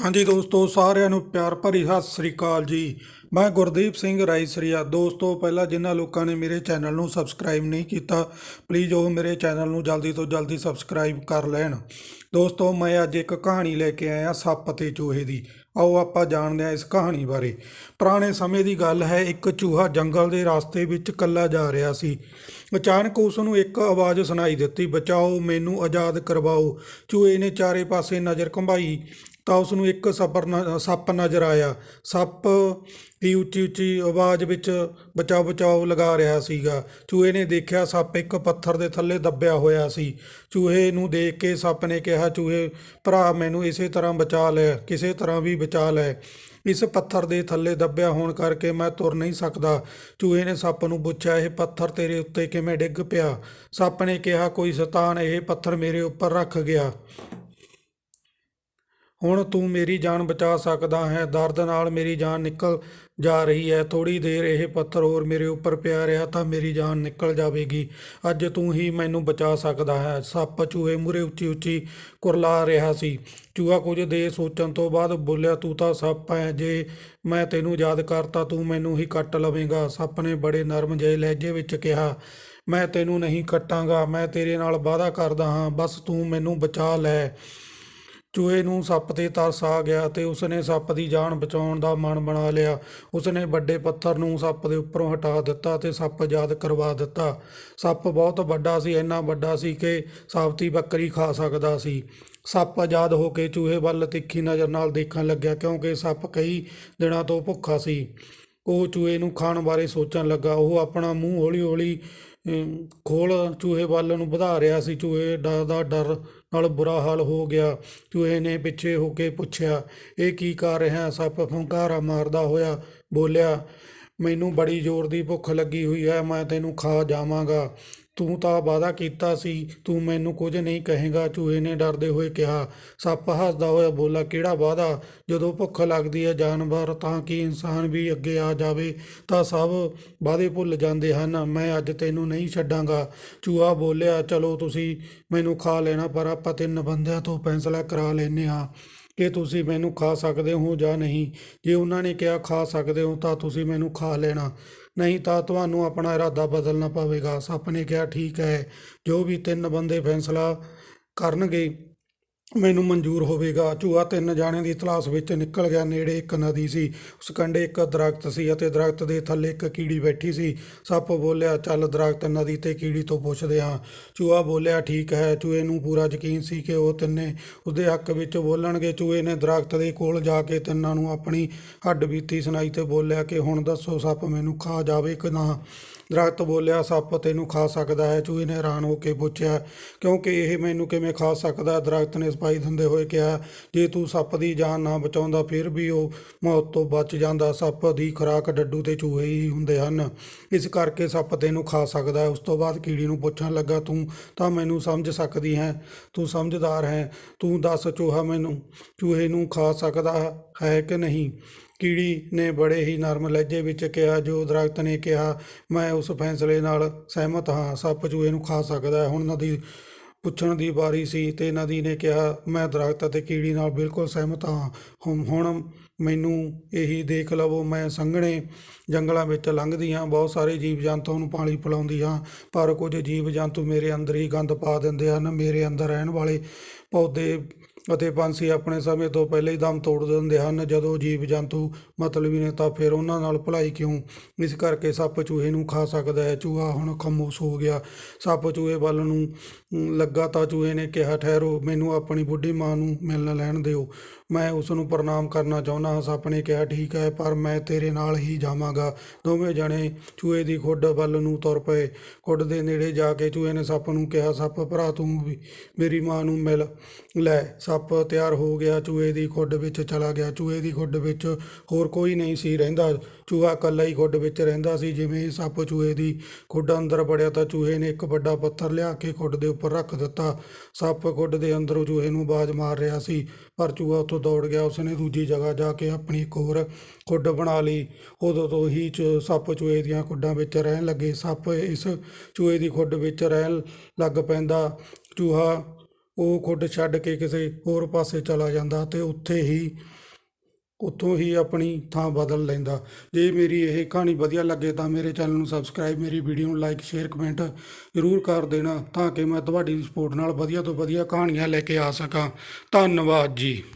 ਹਾਂਜੀ ਦੋਸਤੋ, ਸਾਰਿਆਂ ਨੂੰ ਪਿਆਰ ਭਰੀ ਸਤਿ ਸ੍ਰੀ ਅਕਾਲ ਜੀ। ਮੈਂ ਗੁਰਦੀਪ ਸਿੰਘ ਰਾਈਸਰੀਆ। ਦੋਸਤੋ, ਪਹਿਲਾਂ ਜਿਨ੍ਹਾਂ ਲੋਕਾਂ ਨੇ ਮੇਰੇ ਚੈਨਲ ਨੂੰ ਸਬਸਕ੍ਰਾਈਬ ਨਹੀਂ ਕੀਤਾ ਪਲੀਜ਼ ਉਹ ਮੇਰੇ ਚੈਨਲ ਨੂੰ ਜਲਦੀ ਤੋਂ ਜਲਦੀ ਸਬਸਕ੍ਰਾਈਬ ਕਰ ਲੈਣ। ਦੋਸਤੋ, ਮੈਂ ਅੱਜ ਇੱਕ ਕਹਾਣੀ ਲੈ ਕੇ ਆਇਆ ਸੱਪ ਤੇ ਚੂਹੇ ਦੀ। ਆਓ ਆਪਾਂ ਜਾਣਦੇ ਹਾਂ ਇਸ ਕਹਾਣੀ ਬਾਰੇ। ਪੁਰਾਣੇ ਸਮੇਂ ਦੀ ਗੱਲ ਹੈ, ਇੱਕ ਚੂਹਾ ਜੰਗਲ ਦੇ ਰਸਤੇ ਵਿੱਚ ਇਕੱਲਾ ਜਾ ਰਿਹਾ ਸੀ। ਅਚਾਨਕ ਉਸ ਨੂੰ ਇੱਕ ਆਵਾਜ਼ ਸੁਣਾਈ ਦਿੱਤੀ, ਬਚਾਓ, ਮੈਨੂੰ ਆਜ਼ਾਦ ਕਰਵਾਓ। ਚੂਹੇ ਨੇ ਚਾਰੇ ਪਾਸੇ ਨਜ਼ਰ ਘੁੰਮਾਈ ਤਾਂ ਉਸ ਨੂੰ ਇੱਕ ਸੱਪਰ ਨ- ਸੱਪ ਨਜ਼ਰ ਆਇਆ। ਸੱਪ ਦੀ ਉੱਚੀ ਉੱਚੀ ਆਵਾਜ਼ ਵਿੱਚ ਬਚਾਓ ਬਚਾਓ ਲਗਾ ਰਿਹਾ ਸੀਗਾ। ਚੂਹੇ ਨੇ ਦੇਖਿਆ ਸੱਪ ਇੱਕ ਪੱਥਰ ਦੇ ਥੱਲੇ ਦੱਬਿਆ ਹੋਇਆ ਸੀ। ਚੂਹੇ ਨੂੰ ਦੇਖ ਕੇ ਸੱਪ ਨੇ ਕਿਹਾ, ਚੂਹੇ, ਭਰਾ, ਮੈਨੂੰ ਇਸੇ ਤਰ੍ਹਾਂ ਬਚਾ ਲੈ, ਕਿਸੇ ਤਰ੍ਹਾਂ ਵੀ ਬਚਾ ਲੈ। ਇਸ ਪੱਥਰ ਦੇ ਥੱਲੇ ਦੱਬਿਆ ਹੋਣ ਕਰਕੇ ਮੈਂ ਤੁਰ ਨਹੀਂ ਸਕਦਾ। ਚੂਹੇ ਨੇ ਸੱਪ ਨੂੰ ਪੁੱਛਿਆ, ਇਹ ਪੱਥਰ ਤੇਰੇ ਉੱਤੇ ਕਿਵੇਂ ਡਿੱਗ ਪਿਆ? ਸੱਪ ਨੇ ਕਿਹਾ, ਕੋਈ ਸ਼ੈਤਾਨ ਇਹ ਪੱਥਰ ਮੇਰੇ ਉੱਪਰ ਰੱਖ ਗਿਆ। ਹੁਣ ਤੂੰ ਮੇਰੀ ਜਾਨ ਬਚਾ ਸਕਦਾ ਹੈ। ਦਰਦ ਨਾਲ ਮੇਰੀ ਜਾਨ ਨਿਕਲ ਜਾ ਰਹੀ ਹੈ। ਥੋੜੀ ਦੇਰ ਇਹ ਪੱਥਰ ਹੋਰ ਮੇਰੇ ਉੱਪਰ ਪਿਆ ਰਿਹਾ ਤਾਂ ਮੇਰੀ ਜਾਨ ਨਿਕਲ ਜਾਵੇਗੀ। ਅੱਜ ਤੂੰ ਹੀ ਮੈਨੂੰ ਬਚਾ ਸਕਦਾ ਹੈ। ਸੱਪ ਚੂਹੇ ਮੂਰੇ ਉੱਚੀ ਉੱਚੀ ਕੁਰਲਾ ਰਿਹਾ ਸੀ। ਚੂਹਾ ਕੁਝ ਦੇਰ ਸੋਚਣ ਤੋਂ ਬਾਅਦ ਬੋਲਿਆ, ਤੂੰ ਤਾਂ ਸੱਪ ਹੈ। ਜੇ ਮੈਂ ਤੈਨੂੰ ਯਾਦ ਕਰਤਾ, ਤੂੰ ਮੈਨੂੰ ਹੀ ਕੱਟ ਲਵੇਂਗਾ। ਸੱਪ ਨੇ ਬੜੇ ਨਰਮ ਜਿਹੇ ਲਹਿਜੇ ਵਿੱਚ ਕਿਹਾ, ਮੈਂ ਤੈਨੂੰ ਨਹੀਂ ਕੱਟਾਂਗਾ। ਮੈਂ ਤੇਰੇ ਨਾਲ ਵਾਅਦਾ ਕਰਦਾ ਹਾਂ। ਬਸ ਤੂੰ ਮੈਨੂੰ ਬਚਾ ਲੈ। ਚੂਹੇ ਨੂੰ ਸੱਪ ਤੇ ਤਰਸ ਆ ਗਿਆ ਤੇ ਉਸਨੇ ਸੱਪ ਦੀ ਜਾਨ ਬਚਾਉਣ ਦਾ ਮਨ ਬਣਾ ਲਿਆ। ਉਸਨੇ ਵੱਡੇ ਪੱਥਰ ਨੂੰ ਸੱਪ ਦੇ ਉੱਪਰੋਂ ਹਟਾ ਦਿੱਤਾ ਤੇ ਸੱਪ ਆਜ਼ਾਦ ਕਰਵਾ ਦਿੱਤਾ। ਸੱਪ ਬਹੁਤ ਵੱਡਾ ਸੀ, ਇੰਨਾ ਵੱਡਾ ਸੀ ਕਿ ਸਾਬਤੀ ਬੱਕਰੀ ਖਾ ਸਕਦਾ ਸੀ। ਸੱਪ ਆਜ਼ਾਦ ਹੋ ਕੇ ਚੂਹੇ ਵੱਲ ਤਿੱਖੀ ਨਜ਼ਰ ਨਾਲ ਦੇਖਣ ਲੱਗਿਆ ਕਿਉਂਕਿ ਸੱਪ ਕਈ ਦਿਨਾਂ ਤੋਂ ਭੁੱਖਾ ਸੀ। ਉਹ ਚੂਹੇ ਨੂੰ ਖਾਣ ਬਾਰੇ ਸੋਚਣ ਲੱਗਾ। ਉਹ ਆਪਣਾ ਮੂੰਹ ਹੌਲੀ-ਹੌਲੀ ਖੋਲ ਚੂਹੇ ਵੱਲ ਨੂੰ ਵਧਾ ਰਿਹਾ ਸੀ। ਚੂਹੇ ਡਰ ਦਾ ਡਰ ਨਾਲ ਬੁਰਾ ਹਾਲ ਹੋ ਗਿਆ। ਚੂਹੇ ਨੇ ਪਿੱਛੇ ਹੋ ਕੇ ਪੁੱਛਿਆ, ਇਹ ਕੀ ਕਰ ਰਿਹਾ ਸੱਪ ਫੁੰਕਾਰਾ ਮਾਰਦਾ ਹੋਇਆ ਬੋਲਿਆ, ਮੈਨੂੰ ਬੜੀ ਜ਼ੋਰ ਦੀ ਭੁੱਖ ਲੱਗੀ ਹੋਈ ਹੈ, ਮੈਂ ਤੈਨੂੰ ਖਾ ਜਾਵਾਂਗਾ। ਤੂੰ ਤਾਂ ਵਾਅਦਾ ਕੀਤਾ ਸੀ, ਤੂੰ ਮੈਨੂੰ ਕੁਝ ਨਹੀਂ ਕਹੇਗਾ। ਚੂਹੇ ਨੇ ਡਰਦੇ ਹੋਏ ਕਿਹਾ, ਸੱਪ ਹੱਸਦਾ ਹੋਇਆ ਬੋਲਾ, ਕਿਹੜਾ ਵਾਅਦਾ? ਜਦੋਂ ਭੁੱਖ ਲੱਗਦੀ ਹੈ ਜਾਨਵਰ, ਤਾਂ ਕਿ ਇਨਸਾਨ ਵੀ ਅੱਗੇ ਆ ਜਾਵੇ? ਤਾਂ ਸਭ ਵਾਅਦੇ ਭੁੱਲ ਜਾਂਦੇ ਹਨ। ਮੈਂ ਅੱਜ ਤੈਨੂੰ ਨਹੀਂ ਛੱਡਾਂਗਾ। ਚੂਹਾ ਬੋਲਿਆ, ਚਲੋ ਤੁਸੀਂ ਮੈਨੂੰ ਖਾ ਲੈਣਾ, ਪਰ ਆਪਾਂ ਤਿੰਨ ਬੰਦਿਆਂ ਤੋਂ ਫੈਸਲਾ ਕਰਾ ਲੈਨੇ ਹਾਂ। ਕਿ ਤੁਸੀਂ ਮੈਨੂੰ ਖਾ ਸਕਦੇ ਹੋ ਜਾਂ ਨਹੀਂ। ਜੇ ਉਹਨਾਂ ਨੇ ਕਿਹਾ ਖਾ ਸਕਦੇ ਹੋ ਤਾਂ ਤੁਸੀਂ ਮੈਨੂੰ ਖਾ ਲੈਣਾ। ਨਹੀਂ ਤਾਂ ਤੁਹਾਨੂੰ ਆਪਣਾ ਇਰਾਦਾ ਬਦਲਣਾ ਪਵੇਗਾ। ਸੱਪ ਨੇ ਕਿਹਾ, ਠੀਕ ਹੈ, ਜੋ ਵੀ ਤਿੰਨ ਬੰਦੇ ਫੈਸਲਾ ਕਰਨਗੇ ਮੈਨੂੰ ਮਨਜ਼ੂਰ ਹੋਵੇਗਾ। ਚੂਹਾ ਤਿੰਨ ਜਾਣਿਆਂ ਦੀ ਤਲਾਸ਼ ਵਿੱਚ ਨਿਕਲ ਗਿਆ। ਨੇੜੇ ਇੱਕ ਨਦੀ ਸੀ। ਉਸ ਕੰਢੇ ਇੱਕ ਦਰਖਤ ਸੀ ਅਤੇ ਦਰਖਤ ਦੇ ਥੱਲੇ ਇੱਕ ਕੀੜੀ ਬੈਠੀ ਸੀ। ਸੱਪ ਬੋਲਿਆ, ਚੱਲ ਦਰਖਤ ਨਦੀ ਤੇ ਕੀੜੀ ਤੋਂ ਪੁੱਛਦੇ ਹਾਂ। ਚੂਹਾ ਬੋਲਿਆ, ਠੀਕ ਹੈ। ਚੂਹੇ ਨੂੰ ਪੂਰਾ ਯਕੀਨ ਸੀ ਕਿ ਉਹ ਤਿੰਨੇ ਉਸਦੇ ਹੱਕ ਵਿੱਚ ਬੋਲਣਗੇ। ਚੂਹੇ ਨੇ ਦਰਖਤ ਦੇ ਕੋਲ ਜਾ ਕੇ ਤਿੰਨਾਂ ਨੂੰ ਆਪਣੀ ਹੱਡ ਬੀਤੀ ਸੁਣਾਈ ਤੇ ਬੋਲਿਆ ਕਿ, ਹੁਣ ਦੱਸੋ ਸੱਪ ਮੈਨੂੰ ਖਾ ਜਾਵੇ ਕਿ ਨਾ? ਦਰਖਤ ਬੋਲਿਆ, ਸੱਪ ਤੈਨੂੰ ਖਾ ਸਕਦਾ ਹੈ। ਚੂਹੇ ਨੇ ਹੈਰਾਨ ਹੋ ਕੇ ਪੁੱਛਿਆ, ਕਿਉਂਕਿ ਇਹ ਮੈਨੂੰ ਕਿਵੇਂ ਖਾ ਸਕਦਾ? ਹੈ? ਦਰਖਤ ਨੇ ਸਪਾਈ ਦਿੰਦੇ ਹੋਏ ਕਿਹਾ, ਜੇ ਤੂੰ ਸੱਪ ਦੀ ਜਾਨ ਨਾ ਬਚਾਉਂਦਾ, ਫਿਰ ਵੀ ਉਹ ਮੌਤ ਤੋਂ ਬਚ ਜਾਂਦਾ। ਸੱਪ ਦੀ ਖੁਰਾਕ ਡੱਡੂ ਤੇ ਚੂਹੇ ਹੀ ਹੁੰਦੇ ਹਨ। ਇਸ ਕਰਕੇ ਸੱਪ ਤੈਨੂੰ ਖਾ ਸਕਦਾ ਹੈ। ਉਸ ਤੋਂ ਬਾਅਦ ਕੀੜੀ ਨੂੰ ਪੁੱਛਣ ਲੱਗਾ, ਤੂੰ ਤਾਂ ਮੈਨੂੰ ਸਮਝ ਸਕਦੀ ਹੈ। ਤੂੰ ਸਮਝਦਾਰ ਹੈ। ਤੂੰ ਦੱਸ ਚੂਹਾ ਮੈਨੂੰ, ਚੂਹੇ ਨੂੰ ਖਾ ਸਕਦਾ ਹੈ ਕਿ ਨਹੀਂ? ਕੀੜੀ ਨੇ ਬੜੇ ਹੀ ਨਰਮ ਲਹਿਜੇ ਵਿੱਚ ਕਿਹਾ, ਜੋ ਦਰਖਤ ਨੇ ਕਿਹਾ, ਮੈਂ ਉਸ ਫੈਸਲੇ ਨਾਲ ਸਹਿਮਤ ਹਾਂ। ਸੱਪ ਚੂਹੇ ਨੂੰ ਖਾ ਸਕਦਾ ਹੈ। ਹੁਣ ਨਦੀ ਪੁੱਛਣ ਦੀ ਵਾਰੀ ਸੀ ਤੇ ਨਦੀ ਨੇ ਕਿਹਾ, ਮੈਂ ਦਰਖਤ ਅਤੇ ਕੀੜੀ ਨਾਲ ਬਿਲਕੁਲ ਸਹਿਮਤ ਹਾਂ। ਹੁਣ ਹੁਣ ਮੈਨੂੰ ਇਹੀ ਦੇਖ ਲਵੋ, ਮੈਂ ਸੰਘਣੇ ਜੰਗਲਾਂ ਵਿੱਚ ਲੰਘਦੀ ਹਾਂ, ਬਹੁਤ ਸਾਰੇ ਜੀਵ ਜੰਤੂਆਂ ਨੂੰ ਪਾਣੀ ਪਿਲਾਉਂਦੀ ਹਾਂ, ਪਰ ਕੁਝ ਜੀਵ ਜੰਤੂ ਮੇਰੇ ਅੰਦਰ ਹੀ ਗੰਦ ਪਾ ਦਿੰਦੇ ਹਨ, ਮੇਰੇ ਅੰਦਰ ਰਹਿਣ ਵਾਲੇ ਪੌਦੇ ਅਤੇ ਪੰਛੀ ਆਪਣੇ ਸਮੇਂ ਤੋਂ ਪਹਿਲਾਂ ਹੀ ਦਮ ਤੋੜ ਦਿੰਦੇ ਹਨ। ਜਦੋਂ ਜੀਵ ਜੰਤੂ ਮਤਲਬੀ ਨੇ ਤਾਂ ਫਿਰ ਉਹਨਾਂ ਨਾਲ ਭਲਾਈ ਕਿਉਂ? ਇਸ ਕਰਕੇ ਸੱਪ ਚੂਹੇ ਨੂੰ ਖਾ ਸਕਦਾ ਹੈ। ਚੂਹਾ ਹੁਣ ਖਾਮੋਸ਼ ਹੋ ਗਿਆ। ਸੱਪ ਚੂਹੇ ਵੱਲ ਨੂੰ ਲੱਗਾ ਤਾਂ ਚੂਹੇ ਨੇ ਕਿਹਾ, ਠਹਿਰੋ, ਮੈਨੂੰ ਆਪਣੀ ਬੁੱਢੀ ਮਾਂ ਨੂੰ ਮਿਲਣ ਲੈਣ ਦਿਓ। ਮੈਂ ਉਸ ਨੂੰ ਪ੍ਰਣਾਮ ਕਰਨਾ ਚਾਹੁੰਦਾ ਹਾਂ। ਸੱਪ ਨੇ ਕਿਹਾ, ਠੀਕ ਹੈ, ਪਰ ਮੈਂ ਤੇਰੇ ਨਾਲ ਹੀ ਜਾਵਾਂਗਾ। ਦੋਵੇਂ ਜਣੇ ਚੂਹੇ ਦੀ ਖੁੱਡ ਵੱਲ ਨੂੰ ਤੁਰ ਪਏ। ਖੁੱਡ ਦੇ ਨੇੜੇ ਜਾ ਕੇ ਚੂਹੇ ਨੇ ਸੱਪ ਨੂੰ ਕਿਹਾ, ਸੱਪ, ਭਰਾ, ਤੂੰ ਵੀ ਮੇਰੀ ਮਾਂ ਨੂੰ ਮਿਲ ਲੈ। ਸੱਪ ਤਿਆਰ ਹੋ ਗਿਆ। ਚੂਹੇ ਦੀ ਖੁੱਡ ਵਿੱਚ ਚਲਾ ਗਿਆ। ਚੂਹੇ ਦੀ ਖੁੱਡ ਵਿੱਚ ਹੋਰ ਕੋਈ ਨਹੀਂ ਸੀ ਰਹਿੰਦਾ। ਚੂਹਾ ਇਕੱਲਾ ਹੀ ਖੁੱਡ ਵਿੱਚ ਰਹਿੰਦਾ ਸੀ। ਜਿਵੇਂ ਹੀ ਸੱਪ ਚੂਹੇ ਦੀ ਖੁੱਡ ਅੰਦਰ ਵੜਿਆ, ਤਾਂ ਚੂਹੇ ਨੇ ਇੱਕ ਵੱਡਾ ਪੱਥਰ ਲਿਆ ਕੇ ਖੁੱਡ ਦੇ ਉੱਪਰ ਰੱਖ ਦਿੱਤਾ। ਸੱਪ ਖੁੱਡ ਦੇ ਅੰਦਰੋਂ ਚੂਹੇ ਨੂੰ ਬਾਜ਼ ਮਾਰ ਰਿਹਾ ਸੀ, ਪਰ ਚੂਹਾ ਉੱਥੋਂ ਦੌੜ ਗਿਆ, ਉਸਨੇ ਦੂਜੀ ਜਗ੍ਹਾ ਜਾ ਕੇ ਆਪਣੀ ਇੱਕ ਹੋਰ ਖੁੱਡ ਬਣਾ ਲਈ। ਉਦੋਂ ਤੋਂ ਹੀ ਚ ਸੱਪ ਚੂਹੇ ਦੀਆਂ ਖੁੱਡਾਂ ਵਿੱਚ ਰਹਿਣ ਲੱਗੇ। ਸੱਪ ਇਸ ਚੂਹੇ ਦੀ ਖੁੱਡ ਵਿੱਚ ਰਹਿਣ ਲੱਗ ਪੈਂਦਾ। ਚੂਹਾ ਉਹ ਖੁੱਡ ਛੱਡ ਕੇ ਕਿਸੇ ਹੋਰ ਪਾਸੇ ਚਲਾ ਜਾਂਦਾ ਤੇ ਉੱਥੇ ਹੀ, ਉੱਥੋਂ ਹੀ ਆਪਣੀ ਥਾਂ ਬਦਲ ਲੈਂਦਾ। ਜੇ ਮੇਰੀ ਇਹ ਕਹਾਣੀ ਵਧੀਆ ਲੱਗੇ ਤਾਂ ਮੇਰੇ ਚੈਨਲ ਨੂੰ ਸਬਸਕ੍ਰਾਈਬ, ਮੇਰੀ ਵੀਡੀਓ ਨੂੰ ਲਾਈਕ, ਸ਼ੇਅਰ, ਕਮੈਂਟ ਜ਼ਰੂਰ ਕਰ ਦੇਣਾ ਤਾਂ ਕਿ ਮੈਂ ਤੁਹਾਡੀ ਸਪੋਰਟ ਨਾਲ ਵਧੀਆ ਤੋਂ ਵਧੀਆ ਕਹਾਣੀਆਂ ਲੈ ਕੇ ਆ ਸਕਾਂ। ਧੰਨਵਾਦ ਜੀ।